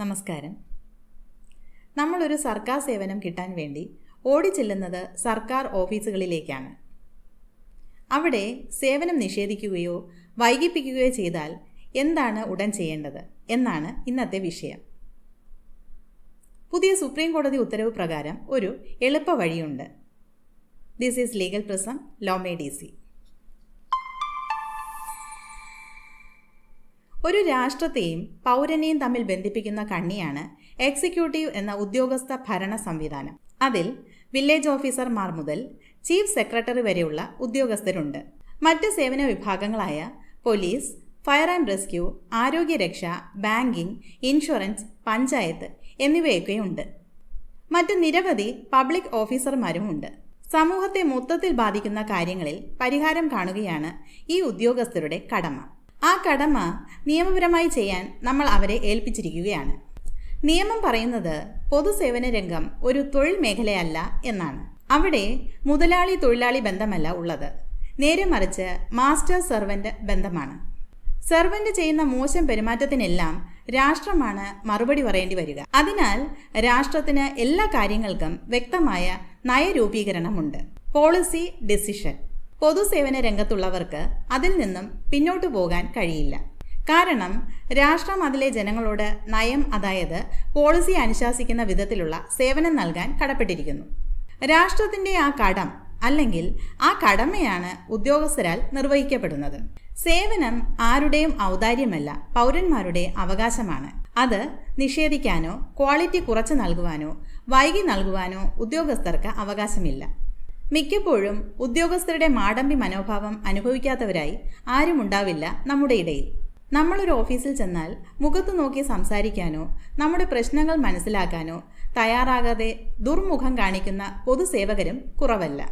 നമസ്കാരം. നമ്മളൊരു സർക്കാർ സേവനം കിട്ടാൻ വേണ്ടി ഓടിച്ചെല്ലുന്നത് സർക്കാർ ഓഫീസുകളിലേക്കാണ്. അവിടെ സേവനം നിഷേധിക്കുകയോ വൈകിപ്പിക്കുകയോ ചെയ്താൽ എന്താണ് ഉടൻ ചെയ്യേണ്ടത് എന്നാണ് ഇന്നത്തെ വിഷയം. പുതിയ സുപ്രീം കോടതി ഉത്തരവ് പ്രകാരം ഒരു എളുപ്പ വഴിയുണ്ട് ദിസ് ഈസ് ലീഗൽ പ്രസം ലോമേ ഡി സി ഒരു രാഷ്ട്രത്തെയും പൗരനെയും തമ്മിൽ ബന്ധിപ്പിക്കുന്ന കണ്ണിയാണ് എക്സിക്യൂട്ടീവ് എന്ന ഉദ്യോഗസ്ഥ ഭരണ സംവിധാനം. അതിൽ വില്ലേജ് ഓഫീസർമാർ മുതൽ ചീഫ് സെക്രട്ടറി വരെയുള്ള ഉദ്യോഗസ്ഥരുണ്ട്. മറ്റ് സേവന വിഭാഗങ്ങളായ പോലീസ് ഫയർ ആൻഡ് റെസ്ക്യൂ ആരോഗ്യരക്ഷ ബാങ്കിംഗ് ഇൻഷുറൻസ് പഞ്ചായത്ത് എന്നിവയൊക്കെയുണ്ട്. മറ്റ് നിരവധി പബ്ലിക് ഓഫീസർമാരും ഉണ്ട്. സമൂഹത്തെ മൊത്തത്തിൽ ബാധിക്കുന്ന കാര്യങ്ങളിൽ പരിഹാരം കാണുകയാണ് ഈ ഉദ്യോഗസ്ഥരുടെ കടമ. ആ കടമ നിയമപരമായി ചെയ്യാൻ നമ്മൾ അവരെ ഏൽപ്പിച്ചിരിക്കുകയാണ്. നിയമം പറയുന്നത് പൊതുസേവന രംഗം ഒരു തൊഴിൽ മേഖലയല്ല എന്നാണ്. അവിടെ മുതലാളി തൊഴിലാളി ബന്ധമല്ല ഉള്ളത്. നേരെ മറിച്ച് മാസ്റ്റർ സെർവന്റ് ബന്ധമാണ്. സെർവന്റ് ചെയ്യുന്ന മോശം പെരുമാറ്റത്തിനെല്ലാം രാഷ്ട്രമാണ് മറുപടി പറയേണ്ടി വരിക. അതിനാൽ രാഷ്ട്രത്തിന് എല്ലാ കാര്യങ്ങൾക്കും വ്യക്തമായ നയരൂപീകരണമുണ്ട്. Policy decision. പൊതുസേവന രംഗത്തുള്ളവർക്ക് അതിൽ നിന്നും പിന്നോട്ടു പോകാൻ കഴിയില്ല. കാരണം രാഷ്ട്രം അതിലെ ജനങ്ങളോട് നയം അതായത് പോളിസി അനുശാസിക്കുന്ന വിധത്തിലുള്ള സേവനം നൽകാൻ കടപ്പെട്ടിരിക്കുന്നു. രാഷ്ട്രത്തിന്റെ ആ കടം അല്ലെങ്കിൽ ആ കടമയാണ് ഉദ്യോഗസ്ഥരാൽ നിർവഹിക്കപ്പെടുന്നത്. സേവനം ആരുടെയും ഔദാര്യമല്ല പൗരന്മാരുടെ അവകാശമാണ്. അത് നിഷേധിക്കാനോ ക്വാളിറ്റി കുറച്ച് നൽകുവാനോ വൈകി നൽകുവാനോ ഉദ്യോഗസ്ഥർക്ക് അവകാശമില്ല. മിക്കപ്പോഴും ഉദ്യോഗസ്ഥരുടെ മാടമ്പി മനോഭാവം അനുഭവിക്കാത്തവരായി ആരും ഉണ്ടാവില്ല നമ്മുടെ ഇടയിൽ. നമ്മളൊരു ഓഫീസിൽ ചെന്നാൽ മുഖത്തു നോക്കി സംസാരിക്കാനോ നമ്മുടെ പ്രശ്നങ്ങൾ മനസ്സിലാക്കാനോ തയ്യാറാകാതെ ദുർമുഖം കാണിക്കുന്ന പൊതുസേവകരും കുറവല്ല.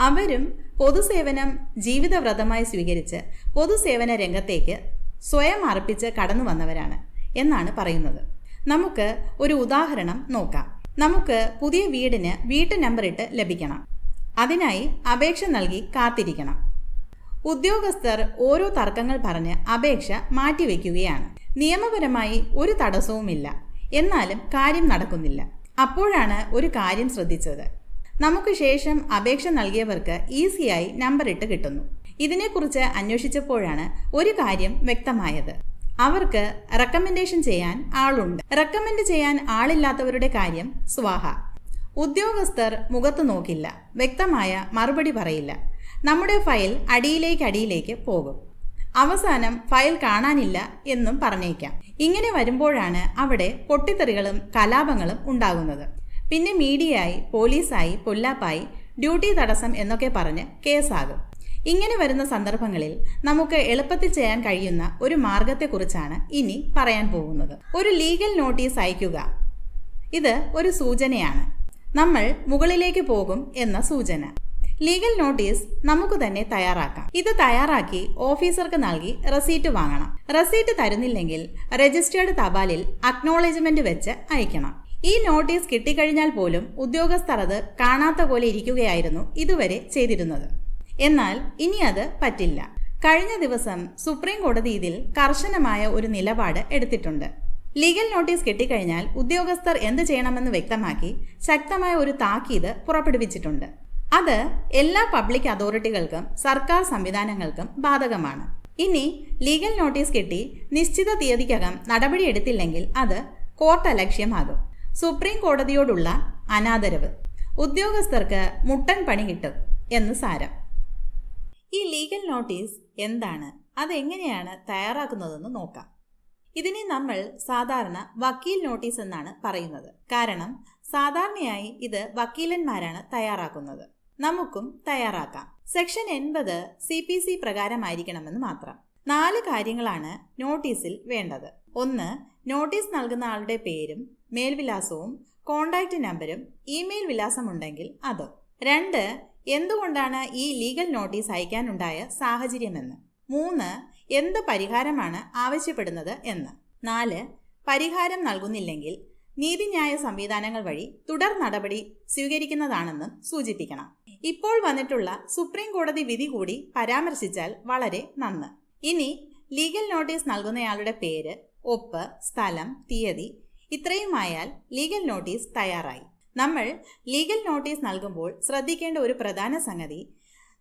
അവരും പൊതുസേവനം ജീവിതവ്രതമായി സ്വീകരിച്ച് പൊതുസേവന രംഗത്തേക്ക് സ്വയം അർപ്പിച്ച് കടന്നു വന്നവരാണ് എന്നാണ് പറയുന്നത്. നമുക്ക് ഒരു ഉദാഹരണം നോക്കാം. നമുക്ക് പുതിയ വീടിന് വീട്ടു നമ്പറിട്ട് ലഭിക്കണം. അതിനായി അപേക്ഷ നൽകി കാത്തിരിക്കണം. ഉദ്യോഗസ്ഥർ ഓരോ തർക്കങ്ങൾ പറഞ്ഞ് അപേക്ഷ മാറ്റിവെക്കുകയാണ്. നിയമപരമായി ഒരു തടസ്സവുമില്ല. എന്നാലും കാര്യം നടക്കുന്നില്ല. അപ്പോഴാണ് ഒരു കാര്യം ശ്രദ്ധിച്ചത്. നമുക്ക് ശേഷം അപേക്ഷ നൽകിയവർക്ക് ഈസിയായി നമ്പർ ഇട്ട് കിട്ടുന്നു. ഇതിനെക്കുറിച്ച് അന്വേഷിച്ചപ്പോഴാണ് ഒരു കാര്യം വ്യക്തമായത്. അവർക്ക് റെക്കമെൻഡേഷൻ ചെയ്യാൻ ആളുണ്ട്. റെക്കമെൻഡ് ചെയ്യാൻ ആളില്ലാത്തവരുടെ കാര്യം സ്വാഹ. ഉദ്യോഗസ്ഥർ മുഖത്ത് നോക്കില്ല. വ്യക്തമായ മറുപടി പറയില്ല. നമ്മുടെ ഫയൽ അടിയിലേക്ക് അടിയിലേക്ക് പോകും. അവസാനം ഫയൽ കാണാനില്ല എന്നും പറഞ്ഞേക്കാം. ഇങ്ങനെ വരുമ്പോഴാണ് അവിടെ പൊട്ടിത്തെറികളും കലാപങ്ങളും ഉണ്ടാകുന്നത്. പിന്നെ മീഡിയയായി പോലീസായി പൊല്ലാപ്പായി ഡ്യൂട്ടി തടസ്സം എന്നൊക്കെ പറഞ്ഞ് കേസാകും. ഇങ്ങനെ വരുന്ന സന്ദർഭങ്ങളിൽ നമുക്ക് എളുപ്പത്തിൽ ചെയ്യാൻ കഴിയുന്ന ഒരു മാർഗത്തെക്കുറിച്ചാണ് ഇനി പറയാൻ പോകുന്നത്. ഒരു ലീഗൽ നോട്ടീസ് അയക്കുക ഇത് ഒരു സൂചനയാണ്. നമ്മൾ മുകളിലേക്ക് പോകും എന്ന സൂചന. ലീഗൽ നോട്ടീസ് നമുക്ക് തന്നെ തയ്യാറാക്കാം. ഇത് തയ്യാറാക്കി ഓഫീസർക്ക് നൽകി റെസീറ്റ് വാങ്ങണം. റെസീറ്റ് തരുന്നില്ലെങ്കിൽ രജിസ്റ്റേർഡ് തപാലിൽ അക്നോളജ്മെന്റ് വെച്ച് അയക്കണം. ഈ നോട്ടീസ് കിട്ടിക്കഴിഞ്ഞാൽ പോലും ഉദ്യോഗസ്ഥർ അത് കാണാത്ത പോലെ ഇരിക്കുകയായിരുന്നു ഇതുവരെ ചെയ്തിരുന്നത്. എന്നാൽ ഇനി അത് പറ്റില്ല. കഴിഞ്ഞ ദിവസം സുപ്രീം കോടതി ഇതിൽ കർശനമായ ഒരു നിലപാട് എടുത്തിട്ടുണ്ട്. ലീഗൽ നോട്ടീസ് കിട്ടിക്കഴിഞ്ഞാൽ ഉദ്യോഗസ്ഥർ എന്ത് ചെയ്യണമെന്ന് വ്യക്തമാക്കി ശക്തമായ ഒരു താക്കീത് പുറപ്പെടുവിച്ചിട്ടുണ്ട്. അത് എല്ലാ പബ്ലിക് അതോറിറ്റികൾക്കും സർക്കാർ സംവിധാനങ്ങൾക്കും ബാധകമാണ്. ഇനി ലീഗൽ നോട്ടീസ് കിട്ടി നിശ്ചിത തീയതിക്കകം നടപടിയെടുത്തില്ലെങ്കിൽ അത് കോർട്ട് അലക്ഷ്യമാകും. സുപ്രീം കോടതിയോടുള്ള അനാദരവ്. ഉദ്യോഗസ്ഥർക്ക് മുട്ടൻ പണി കിട്ടും എന്ന് സാരം. ഈ ലീഗൽ നോട്ടീസ് എന്താണ്? അതെങ്ങനെയാണ് തയ്യാറാക്കുന്നതെന്ന് നോക്കാം. ഇതിനെ നമ്മൾ സാധാരണ വക്കീൽ നോട്ടീസ് എന്നാണ് പറയുന്നത്. കാരണം സാധാരണയായി ഇത് വക്കീലന്മാരാണ് തയ്യാറാക്കുന്നത്. നമുക്കും തയ്യാറാക്കാം. സെക്ഷൻ എൺപത് സി പി സി പ്രകാരമായിരിക്കണമെന്ന് മാത്രം. നാല് കാര്യങ്ങളാണ് നോട്ടീസിൽ വേണ്ടത്. ഒന്ന് നോട്ടീസ് നൽകുന്ന ആളുടെ പേരും മേൽവിലാസവും കോണ്ടാക്ട് നമ്പരും ഇമെയിൽ വിലാസമുണ്ടെങ്കിൽ അത്. രണ്ട് എന്തുകൊണ്ടാണ് ഈ ലീഗൽ നോട്ടീസ് അയക്കാനുണ്ടായ സാഹചര്യമെന്ന്. മൂന്ന് എന്ത് പരിഹാരമാണ് ആവശ്യപ്പെടുന്നത് എന്ന്. നാല് പരിഹാരം നൽകുന്നില്ലെങ്കിൽ നീതിന്യായ സംവിധാനങ്ങൾ വഴി തുടർ നടപടി സ്വീകരിക്കുന്നതാണെന്നും സൂചിപ്പിക്കണം. ഇപ്പോൾ വന്നിട്ടുള്ള സുപ്രീം കോടതി വിധി കൂടി പരാമർശിച്ചാൽ വളരെ നന്ന്. ഇനി ലീഗൽ നോട്ടീസ് നൽകുന്നയാളുടെ പേര് ഒപ്പ് സ്ഥലം തീയതി ഇത്രയുമായാൽ ലീഗൽ നോട്ടീസ് തയ്യാറായി. നമ്മൾ ലീഗൽ നോട്ടീസ് നൽകുമ്പോൾ ശ്രദ്ധിക്കേണ്ട ഒരു പ്രധാന സംഗതി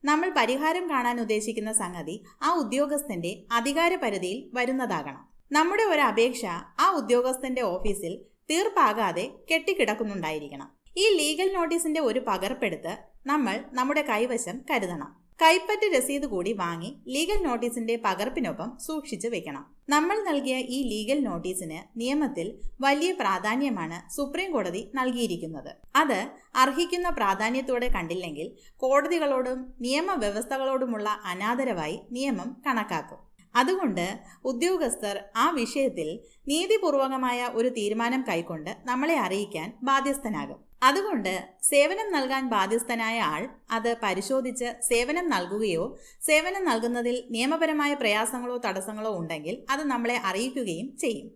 നമ്മൾ പരിഹാരം കാണാൻ ഉദ്ദേശിക്കുന്ന സംഗതി ആ ഉദ്യോഗസ്ഥന്റെ അധികാര പരിധിയിൽ വരുന്നതാകണം. നമ്മുടെ ഒരു അപേക്ഷ ആ ഉദ്യോഗസ്ഥന്റെ ഓഫീസിൽ തീർപ്പാകാതെ കെട്ടിക്കിടക്കുന്നുണ്ടായിരിക്കണം. ഈ ലീഗൽ നോട്ടീസിന്റെ ഒരു പകർപ്പെടുത്ത് നമ്മൾ നമ്മുടെ കൈവശം കരുതണം. കൈപ്പറ്റ് രസീത് കൂടി വാങ്ങി ലീഗൽ നോട്ടീസിന്റെ പകർപ്പിനൊപ്പം സൂക്ഷിച്ചു വെക്കണം. നമ്മൾ നൽകിയ ഈ ലീഗൽ നോട്ടീസിന് നിയമത്തിൽ വലിയ പ്രാധാന്യമാണ് സുപ്രീം കോടതി നൽകിയിരിക്കുന്നത്. അത് അർഹിക്കുന്ന പ്രാധാന്യത്തോടെ കണ്ടില്ലെങ്കിൽ കോടതികളോടും നിയമവ്യവസ്ഥകളോടുമുള്ള അനാദരവായി നിയമം കണക്കാക്കും. അതുകൊണ്ട് ഉദ്യോഗസ്ഥർ ആ വിഷയത്തിൽ നീതിപൂർവകമായ ഒരു തീരുമാനം കൈക്കൊണ്ട് നമ്മളെ അറിയിക്കാൻ ബാധ്യസ്ഥനാകും. അതുകൊണ്ട് സേവനം നൽകാൻ ബാധ്യസ്ഥനായ ആൾ അത് പരിശോധിച്ച് സേവനം നൽകുകയോ സേവനം നൽകുന്നതിൽ നിയമപരമായ പ്രയാസങ്ങളോ തടസ്സങ്ങളോ ഉണ്ടെങ്കിൽ അത് നമ്മളെ അറിയിക്കുകയും ചെയ്യും.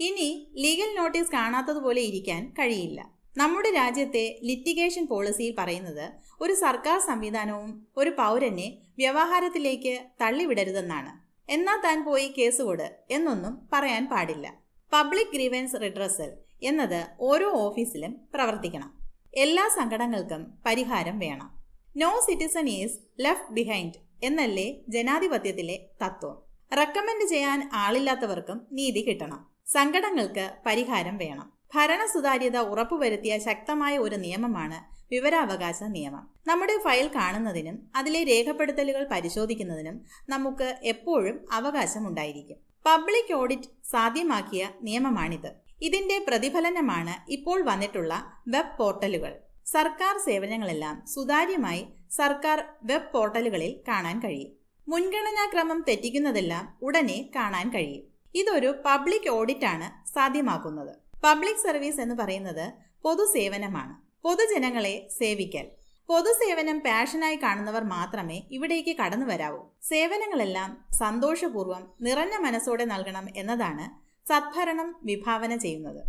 ഇനി ലീഗൽ നോട്ടീസ് കാണാത്തതുപോലെ ഇരിക്കാൻ കഴിയില്ല. നമ്മുടെ രാജ്യത്തെ ലിറ്റിഗേഷൻ പോളിസിയിൽ പറയുന്നത് ഒരു സർക്കാർ സംവിധാനവും ഒരു പൗരനെ വ്യവഹാരത്തിലേക്ക് തള്ളിവിടരുതെന്നാണ്. എന്നാൽ താൻ പോയി കേസ് കൊട് എന്നൊന്നും പറയാൻ പാടില്ല. പബ്ലിക് ഗ്രീവൻസ് റിഡ്രസൽ എന്നത് ഓരോ ഓഫീസിലും പ്രവർത്തിക്കണം. എല്ലാ സങ്കടങ്ങൾക്കും പരിഹാരം വേണം. No citizen is left behind എന്നല്ലേ ജനാധിപത്യത്തിലെ തത്വം. റെക്കമെൻഡ് ചെയ്യാൻ ആളില്ലാത്തവർക്കും നീതി കിട്ടണം. സങ്കടങ്ങൾക്ക് പരിഹാരം വേണം. ഭരണ സുതാര്യത ഉറപ്പുവരുത്തിയ ശക്തമായ ഒരു നിയമമാണ് വിവരാവകാശ നിയമം. നമ്മുടെ ഫയൽ കാണുന്നതിനും അതിലെ രേഖപ്പെടുത്തലുകൾ പരിശോധിക്കുന്നതിനും നമുക്ക് എപ്പോഴും അവകാശമുണ്ടായിരിക്കും. Public audit സാധ്യമാക്കിയ നിയമമാണിത്. ഇതിന്റെ പ്രതിഫലനമാണ് ഇപ്പോൾ വന്നിട്ടുള്ള വെബ് പോർട്ടലുകൾ. സർക്കാർ സേവനങ്ങളെല്ലാം സുതാര്യമായി സർക്കാർ വെബ് പോർട്ടലുകളിൽ കാണാൻ കഴിയും. മുൻഗണനാക്രമം തെറ്റിക്കുന്നതെല്ലാം ഉടനെ കാണാൻ കഴിയും. ഇതൊരു പബ്ലിക് ഓഡിറ്റ് ആണ് സാധ്യമാക്കുന്നത്. പബ്ലിക് സർവീസ് എന്ന് പറയുന്നത് പൊതുസേവനമാണ്. പൊതുജനങ്ങളെ സേവിക്കൽ. പൊതുസേവനം പാഷനായി കാണുന്നവർ മാത്രമേ ഇവിടേക്ക് കടന്നു വരാവൂ സേവനങ്ങളെല്ലാം സന്തോഷപൂർവം നിറഞ്ഞ മനസ്സോടെ നൽകണം എന്നതാണ് സദ്ഭരണം വിഭാവന ചെയ്യുന്നത്.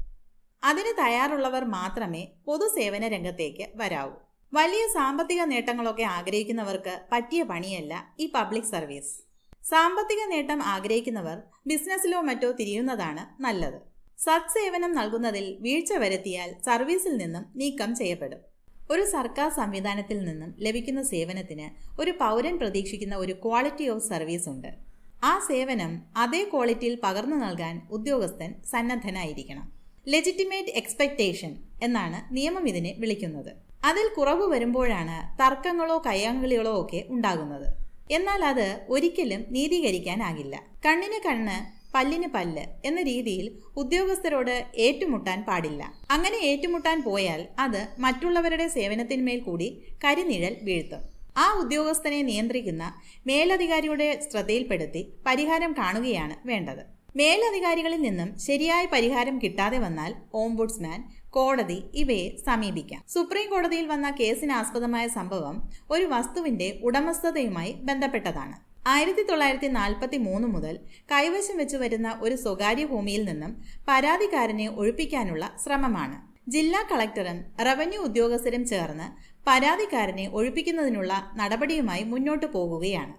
അതിന് തയ്യാറുള്ളവർ മാത്രമേ പൊതുസേവന രംഗത്തേക്ക് വരാവൂ. വലിയ സാമ്പത്തിക നേട്ടങ്ങളൊക്കെ ആഗ്രഹിക്കുന്നവർക്ക് പറ്റിയ പണിയല്ല ഈ പബ്ലിക് സർവീസ്. സാമ്പത്തിക നേട്ടം ആഗ്രഹിക്കുന്നവർ ബിസിനസ്സിലോ മറ്റോ തിരിയുന്നതാണ് നല്ലത്. സത്സേവനം നൽകുന്നതിൽ വീഴ്ച വരുത്തിയാൽ സർവീസിൽ നിന്നും നീക്കം ചെയ്യപ്പെടും. ഒരു സർക്കാർ സംവിധാനത്തിൽ നിന്നും ലഭിക്കുന്ന സേവനത്തിന് ഒരു പൗരൻ പ്രതീക്ഷിക്കുന്ന ഒരു ക്വാളിറ്റി ഓഫ് സർവീസ് ഉണ്ട്. ആ സേവനം അതേ ക്വാളിറ്റിയിൽ പകർന്നു നൽകാൻ ഉദ്യോഗസ്ഥൻ സന്നദ്ധനായിരിക്കണം. ലെജിറ്റിമേറ്റ് എക്സ്പെക്റ്റേഷൻ എന്നാണ് നിയമം ഇതിനെ വിളിക്കുന്നത്. അതിൽ കുറവ് വരുമ്പോഴാണ് തർക്കങ്ങളോ കയ്യാങ്കളികളോ ഒക്കെ ഉണ്ടാകുന്നത്. എന്നാൽ അത് ഒരിക്കലും നീതീകരിക്കാനാകില്ല കണ്ണിന് കണ്ണ് പല്ലിന് പല്ല് എന്ന രീതിയിൽ ഉദ്യോഗസ്ഥരോട് ഏറ്റുമുട്ടാൻ പാടില്ല. അങ്ങനെ ഏറ്റുമുട്ടാൻ പോയാൽ അത് മറ്റുള്ളവരുടെ സേവനത്തിന്മേൽ കൂടി കരിനിഴൽ വീഴ്ത്തും. ആ ഉദ്യോഗസ്ഥനെ നിയന്ത്രിക്കുന്ന മേലധികാരിയുടെ ശ്രദ്ധയിൽപ്പെടുത്തി പരിഹാരം കാണുകയാണ് വേണ്ടത്. മേലധികാരികളിൽ നിന്നും ശരിയായ പരിഹാരം കിട്ടാതെ വന്നാൽ ഓംബുഡ്സ്മാൻ കോടതി ഇവയെ സമീപിക്കാം. സുപ്രീം കോടതിയിൽ വന്ന കേസിനാസ്പദമായ സംഭവം ഒരു വസ്തുവിന്റെ ഉടമസ്ഥതയുമായി ബന്ധപ്പെട്ടതാണ്. ആയിരത്തി തൊള്ളായിരത്തി നാൽപ്പത്തി മൂന്ന് മുതൽ കൈവശം വെച്ചു വരുന്ന ഒരു സ്വകാര്യ ഭൂമിയിൽ നിന്നും പരാതിക്കാരനെ ഒഴിപ്പിക്കാനുള്ള ശ്രമമാണ്. ജില്ലാ കളക്ടറും റവന്യൂ ഉദ്യോഗസ്ഥരും ചേർന്ന് പരാതിക്കാരനെ ഒഴിപ്പിക്കുന്നതിനുള്ള നടപടിയുമായി മുന്നോട്ടു പോകുകയാണ്.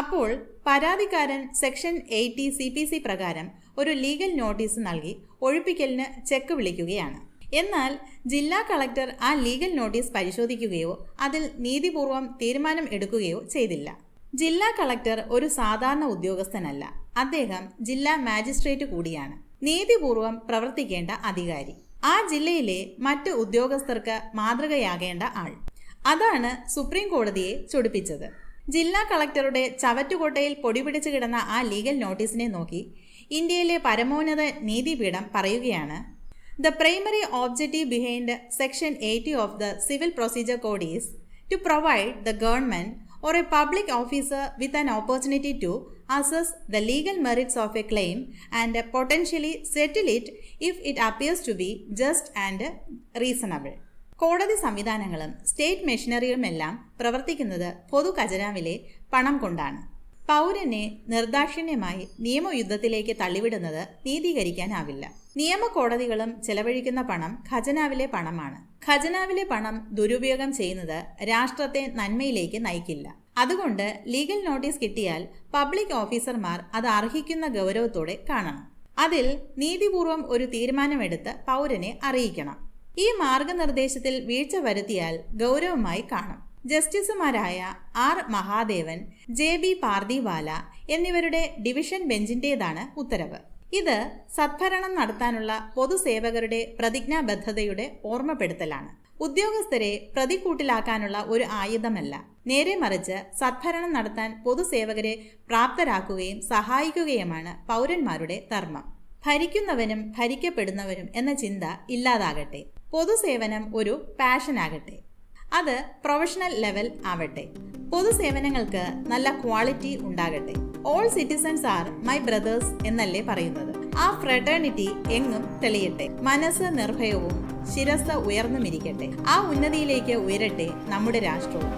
അപ്പോൾ പരാതിക്കാരൻ section eighty C P C പ്രകാരം ഒരു ലീഗൽ നോട്ടീസ് നൽകി ഒഴിപ്പിക്കലിന് ചെക്ക് വിളിക്കുകയാണ്. എന്നാൽ ജില്ലാ കളക്ടർ ആ ലീഗൽ നോട്ടീസ് പരിശോധിക്കുകയോ അതിൽ നീതിപൂർവം തീരുമാനം എടുക്കുകയോ ചെയ്തില്ല. ജില്ലാ കളക്ടർ ഒരു സാധാരണ ഉദ്യോഗസ്ഥനല്ല. അദ്ദേഹം ജില്ലാ മാജിസ്ട്രേറ്റ് കൂടിയാണ്. നീതിപൂർവം പ്രവർത്തിക്കേണ്ട അധികാരി. ആ ജില്ലയിലെ മറ്റ് ഉദ്യോഗസ്ഥർക്ക് മാതൃകയാകേണ്ട ആൾ. അതാണ് സുപ്രീം കോടതിയെ ചൊടിപ്പിച്ചത് ജില്ലാ കളക്ടറുടെ ചവറ്റുകോട്ടയിൽ പൊടിപിടിച്ച് കിടന്ന ആ ലീഗൽ നോട്ടീസിനെ നോക്കി ഇന്ത്യയിലെ പരമോന്നത നീതിപീഠം പറയുകയാണ് the primary objective behind section eighty of the civil procedure code is to provide the government or a public officer with an opportunity to assess the legal merits of a claim and potentially settle it if it appears to be just and reasonable. കോടതി സംവിധാനങ്ങളും state മെഷീനറികളുമെല്ലാം പ്രവർത്തിക്കുന്നത് പൊതു ഖജനാവിലെ പണം കൊണ്ടാണ്. പൗരനെ നിർദാക്ഷിണ്യമായി നിയമയുദ്ധത്തിലേക്ക് തള്ളിവിടുന്നത് നീതീകരിക്കാനാവില്ല. നിയമ കോടതികളും ചെലവഴിക്കുന്ന പണം ഖജനാവിലെ പണമാണ്. ഖജനാവിലെ പണം ദുരുപയോഗം ചെയ്യുന്നത് രാഷ്ട്രത്തെ നന്മയിലേക്ക് നയിക്കില്ല. അതുകൊണ്ട് ലീഗൽ നോട്ടീസ് കിട്ടിയാൽ പബ്ലിക് ഓഫീസർമാർ അത് അർഹിക്കുന്ന ഗൗരവത്തോടെ കാണണം. അതിൽ നീതിപൂർവം ഒരു തീരുമാനമെടുത്ത് പൗരനെ അറിയിക്കണം. ഈ മാർഗനിർദ്ദേശത്തിൽ വീഴ്ച വരുത്തിയാൽ ഗൗരവമായി കാണും. ജസ്റ്റിസുമാരായ R Mahadevan J B Pardiwala എന്നിവരുടെ ഡിവിഷൻ ബെഞ്ചിന്റേതാണ് ഉത്തരവ്. ഇത് സദ്ഭരണം നടത്താനുള്ള പൊതുസേവകരുടെ പ്രതിജ്ഞാബദ്ധതയുടെ ഓർമ്മപ്പെടുത്തലാണ്. ഉദ്യോഗസ്ഥരെ പ്രതിക്കൂട്ടിലാക്കാനുള്ള ഒരു ആയുധമല്ല. നേരെ മറിച്ച് സദ്ഭരണം നടത്താൻ പൊതുസേവകരെ പ്രാപ്തരാക്കുകയും സഹായിക്കുകയുമാണ് പൗരന്മാരുടെ ധർമ്മം. ഭരിക്കുന്നവനും ഭരിക്കപ്പെടുന്നവനും എന്ന ചിന്ത ഇല്ലാതാകട്ടെ. പൊതുസേവനം ഒരു പാഷനാകട്ടെ അത് പ്രൊഫഷണൽ ലെവൽ ആവട്ടെ. പൊതുസേവനങ്ങൾക്ക് നല്ല ക്വാളിറ്റി ഉണ്ടാകട്ടെ. All citizens are my brothers എന്നല്ലേ പറയുന്നത്. ആ ഫ്രട്ടേണിറ്റി എങ്ങും തെളിയട്ടെ. മനസ്സ് നിർഭയവും ശിരസ് ഉയർന്നുമിരിക്കട്ടെ ആ ഉന്നതിയിലേക്ക് ഉയരട്ടെ നമ്മുടെ രാഷ്ട്രവും.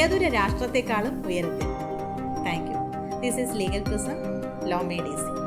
ഏതൊരു രാഷ്ട്രത്തെക്കാളും ഉയരട്ടെ. Thank you this is legal prism law made easy